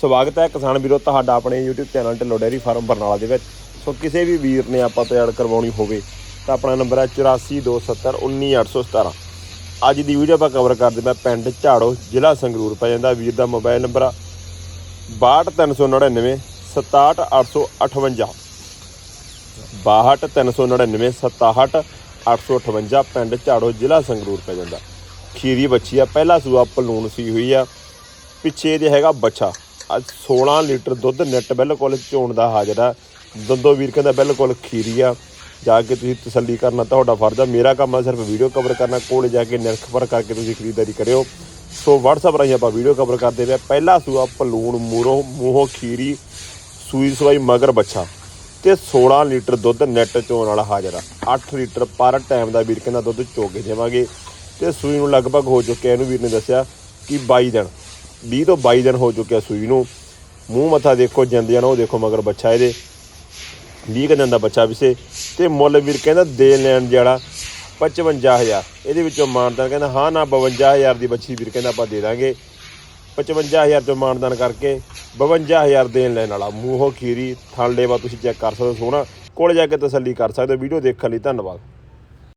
ਸਵਾਗਤ ਹੈ ਕਿਸਾਨ ਵੀਰੋ, ਤੁਹਾਡਾ ਆਪਣੇ YouTube channel Dhillon dairy farm Barnala ਦੇ ਵਿੱਚ। ਸੋ ਕਿਸੇ ਵੀ ਵੀਰ ਨੇ ਆਪਾਂ ਤੋਂ ਐਡ ਕਰਵਾਉਣੀ ਹੋਵੇ, ਤਾਂ ਆਪਣਾ ਨੰਬਰ ਹੈ 8427191817 ਅੱਜ ਦੀ ਵੀਡੀਓ ਆਪਾਂ ਕਵਰ ਕਰਦੇ ਮੈਂ ਪਿੰਡ ਝਾੜੋ, ਜ਼ਿਲ੍ਹਾ ਸੰਗਰੂਰ। ਪੈ ਜਾਂਦਾ ਵੀਰ ਦਾ ਮੋਬਾਈਲ ਨੰਬਰ ਆ 62399 67858 62399 67858 ਪਿੰਡ ਝਾੜੋ, ਜ਼ਿਲ੍ਹਾ ਸੰਗਰੂਰ ਪੈ ਜਾਂਦਾ। ਖੀਰੀ ਬੱਚੀ ਆ, ਪਹਿਲਾ ਸੂਆ ਪਲੂਣ ਸੀ ਹੋਈ ਆ। ਪਿੱਛੇ ਇਹਦੇ ਹੈਗਾ ਬੱਚਾ ਅੱਜ 16 ਲੀਟਰ ਦੁੱਧ ਨੈਟ ਬਿਲਕੁਲ ਝੋਣ ਦਾ ਹਾਜ਼ਰ ਆ। ਦੰਦੋ ਵੀਰ ਕਹਿੰਦਾ ਬਿਲਕੁਲ ਖੀਰੀ ਆ। ਜਾ ਕੇ ਤੁਸੀਂ ਤਸੱਲੀ ਕਰਨਾ ਤੁਹਾਡਾ ਫਰਜ਼ ਆ। ਮੇਰਾ ਕੰਮ ਆ ਸਿਰਫ ਵੀਡੀਓ ਕਵਰ ਕਰਨਾ, ਕੋਲੇ ਜਾ ਕੇ ਨਿਰਖ ਪਰ ਕਰਕੇ ਤੁਸੀਂ ਖਰੀਦਦਾਰੀ ਕਰਿਓ। ਸੋ WhatsApp ਰਾਹੀਂ ਆਪਾਂ ਵੀਡੀਓ ਕਵਰ ਕਰਦੇ ਪਏ ਪਹਿਲਾ ਸੂਆ ਪਲੂਣ ਮੂਰੋਂ, ਮੂੰਹੋਂ ਖੀਰੀ, ਸੂਈ ਸਵਾਈ ਮਗਰ ਬੱਛਾ। ਤੇ 16 ਲੀਟਰ ਦੁੱਧ ਨੈਟ ਚੋਣ ਵਾਲਾ ਹਾਜ਼ਰ ਆ। 8 ਲੀਟਰ ਪਰ ਟਾਈਮ ਦਾ ਵੀਰ ਕਹਿੰਦਾ ਦੁੱਧ ਚੋ ਕੇ ਦੇਵਾਂਗੇ। ਤੇ ਸੂਈ ਨੂੰ ਲਗਭਗ ਹੋ ਚੁੱਕਿਆ, ਇਹਨੂੰ ਵੀਰ ਨੇ ਦੱਸਿਆ ਕਿ 22 ਦਿਨ। 20 ਤੋਂ 22 ਦਿਨ ਹੋ ਚੁੱਕਿਆ ਸੂਈ ਨੂੰ। ਮੂੰਹ ਮੱਥਾ ਦੇਖੋ, ਜਾਂਦਿਆਂ ਨੂੰ ਉਹ ਦੇਖੋ, ਮਗਰ ਬੱਚਾ ਇਹਦੇ। 20 ਕੁ ਦਿਨ ਦਾ ਬੱਚਾ ਵਿਸੇ ਤੇ ਮੁੱਲ ਵੀਰ ਕਹਿੰਦਾ ਦੇ ਲੈਣ ਜਿਹੜਾ 55000 ਇਹਦੇ ਵਿੱਚੋਂ ਮਾਨਦਾਨ ਕਹਿੰਦਾ, ਹਾਂ, ਨਾ 52000 ਦੀ ਬੱਚੀ ਵੀਰ ਕਹਿੰਦਾ ਆਪਾਂ ਦੇ ਦਾਂਗੇ। 55000 ਚੋਂ ਮਾਨਦਾਨ ਕਰਕੇ 52000 ਦੇਣ ਲੈਣ ਵਾਲਾ। ਮੂੰਹੋਂ ਖੀਰੀ ਥਣ ਲੇਵਾ ਤੁਸੀਂ ਚੈੱਕ ਕਰ ਸਕਦੇ ਹੋ, ਸੋਹਣਾ। ਕੋਲ ਜਾ ਕੇ ਤਸੱਲੀ ਕਰ ਸਕਦੇ ਹੋ। ਵੀਡੀਓ ਦੇਖਣ ਲਈ ਧੰਨਵਾਦ।